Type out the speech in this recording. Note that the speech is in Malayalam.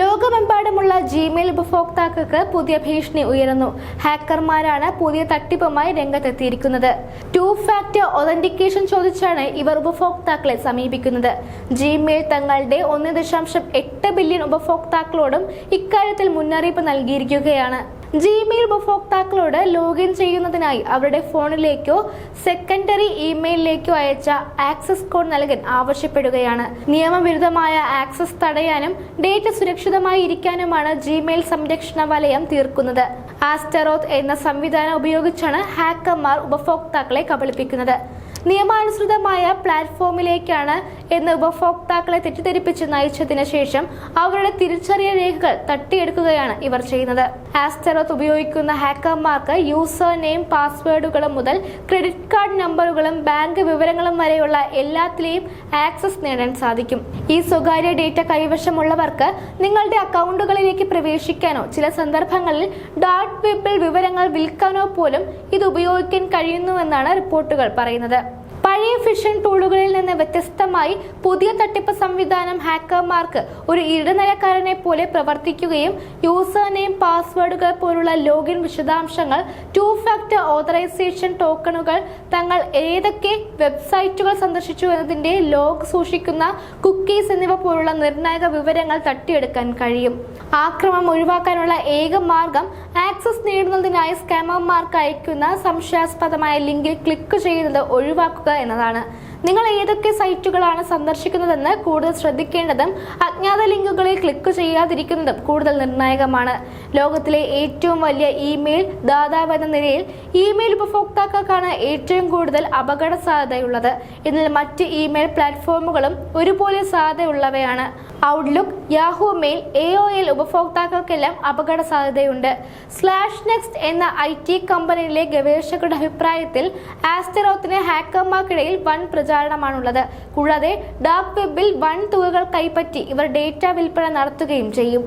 ലോകമെമ്പാടുമുള്ള ജിമെയിൽ ഉപഭോക്താക്കൾക്ക് പുതിയ ഭീഷണി ഉയരുന്നു. ഹാക്കർമാരാണ് പുതിയ തട്ടിപ്പുമായി രംഗത്തെത്തിയിരിക്കുന്നത്. ടു ഫാക്ടർ ഒതന്റിക്കേഷൻ ചോദിച്ചാണ് ഇവർ ഉപഭോക്താക്കളെ സമീപിക്കുന്നത്. ജിമെയിൽ തങ്ങളുടെ ഒന്ന് ദശാംശം എട്ട് ബില്യൺ ഉപഭോക്താക്കളോടും ഇക്കാര്യത്തിൽ മുന്നറിയിപ്പ് നൽകിയിരിക്കുകയാണ്. ജിമെയിൽ ഉപഭോക്താക്കളോട് ലോഗിൻ ചെയ്യുന്നതിനായി അവരുടെ ഫോണിലേക്കോ സെക്കൻഡറി ഇമെയിലിലേക്കോ അയച്ച ആക്സസ് കോഡ് നൽകാൻ ആവശ്യപ്പെടുകയാണ്. നിയമവിരുദ്ധമായ ആക്സസ് തടയാനും ഡേറ്റ സുരക്ഷിതമായി ഇരിക്കാനുമാണ് ജിമെയിൽ സംരക്ഷണ വലയം തീർക്കുന്നത്. ആസ്റ്ററോത്ത് എന്ന സംവിധാനം ഉപയോഗിച്ചാണ് ഹാക്കർമാർ ഉപഭോക്താക്കളെ കബളിപ്പിക്കുന്നത്. നിയമാനുസൃതമായ പ്ലാറ്റ്ഫോമിലേക്കാണ് എന്ന് ഉപഭോക്താക്കളെ തെറ്റിദ്ധരിപ്പിച്ച് നയിച്ചതിന് ശേഷം അവരുടെ തിരിച്ചറിയൽ രേഖകൾ തട്ടിയെടുക്കുകയാണ് ഇവർ ചെയ്യുന്നത്. ആസ്റ്ററോത്ത് ഉപയോഗിക്കുന്ന ഹാക്കർമാർക്ക് യൂസർ നെയിം പാസ്വേഡുകളും മുതൽ ക്രെഡിറ്റ് കാർഡ് നമ്പറുകളും ബാങ്ക് വിവരങ്ങളും വരെയുള്ള എല്ലാത്തിലെയും ആക്സസ് നേടാൻ സാധിക്കും. ഈ സ്വകാര്യ ഡേറ്റ കൈവശമുള്ളവർക്ക് നിങ്ങളുടെ അക്കൗണ്ടുകളിലേക്ക് പ്രവേശിക്കാനോ ചില സന്ദർഭങ്ങളിൽ ഡാർട്ട് വെബിൽ വിവരങ്ങൾ വിൽക്കാനോ പോലും ഇത് ഉപയോഗിക്കാൻ കഴിയുന്നുവെന്നാണ് റിപ്പോർട്ടുകൾ പറയുന്നത്. പഴയ ഫിഷൻ ടൂളുകളിൽ നിന്ന് വ്യത്യസ്തമായി പുതിയ തട്ടിപ്പ് സംവിധാനം ഹാക്കർമാർക്ക് ഒരു ഇടനിലക്കാരനെ പോലെ പ്രവർത്തിക്കുകയും യൂസർ നെയിം പാസ്വേഡുകൾ പോലുള്ള ലോഗിൻ വിശദാംശങ്ങൾ ടു ഫാക്ടർ ഓതറൈസേഷൻ ടോക്കണുകൾ തങ്ങൾ ഏതൊക്കെ വെബ്സൈറ്റുകൾ സന്ദർശിച്ചു എന്നതിന്റെ ലോഗ് സൂക്ഷിക്കുന്ന കുക്കീസ് എന്നിവ പോലുള്ള നിർണായക വിവരങ്ങൾ തട്ടിയെടുക്കാൻ കഴിയും. ആക്രമം ഒഴിവാക്കാനുള്ള ഏക മാർഗം ആക്സസ് നേടുന്നതിനായി സ്കാമർമാർക്ക് അയക്കുന്ന സംശയാസ്പദമായ ലിങ്കിൽ ക്ലിക്ക് ചെയ്യുന്നത് ഒഴിവാക്കുക എന്നതാണ്. നിങ്ങൾ ഏതൊക്കെ സൈറ്റുകളാണ് സന്ദർശിക്കുന്നതെന്ന് കൂടുതൽ ശ്രദ്ധിക്കേണ്ടതും അജ്ഞാത ലിങ്കുകളിൽ ക്ലിക്ക് ചെയ്യാതിരിക്കുന്നതും കൂടുതൽ നിർണായകമാണ്. ലോകത്തിലെ ഏറ്റവും വലിയ ഇമെയിൽ ദാതാവെന്ന നിലയിൽ ഇമെയിൽ ഉപഭോക്താക്കൾക്കാണ് ഏറ്റവും കൂടുതൽ അപകട സാധ്യതയുള്ളത് ഇതിൽ മറ്റ് ഇമെയിൽ പ്ലാറ്റ്ഫോമുകളും ഒരുപോലെ സാധ്യതയുള്ളവയാണ്. Outlook Yahoo mail A O L ഉപഭോക്താക്കൾക്കെല്ലാം അപകട സാധ്യതയുണ്ട് സ്ലാഷ് നെക്സ്റ്റ് എന്ന ഐ ടി കമ്പനിയിലെ ഗവേഷകരുടെ അഭിപ്രായത്തിൽ ആസ്റ്ററോത്തിന് ഹാക്കർമാർക്കിടയിൽ വൻ പ്രചാരണമാണുള്ളത്. കൂടാതെ ഡാർക്ക് വെബിൽ വൻ തുകകൾ കൈപ്പറ്റി ഇവർ ഡേറ്റ വിൽപ്പന നടത്തുകയും ചെയ്യും.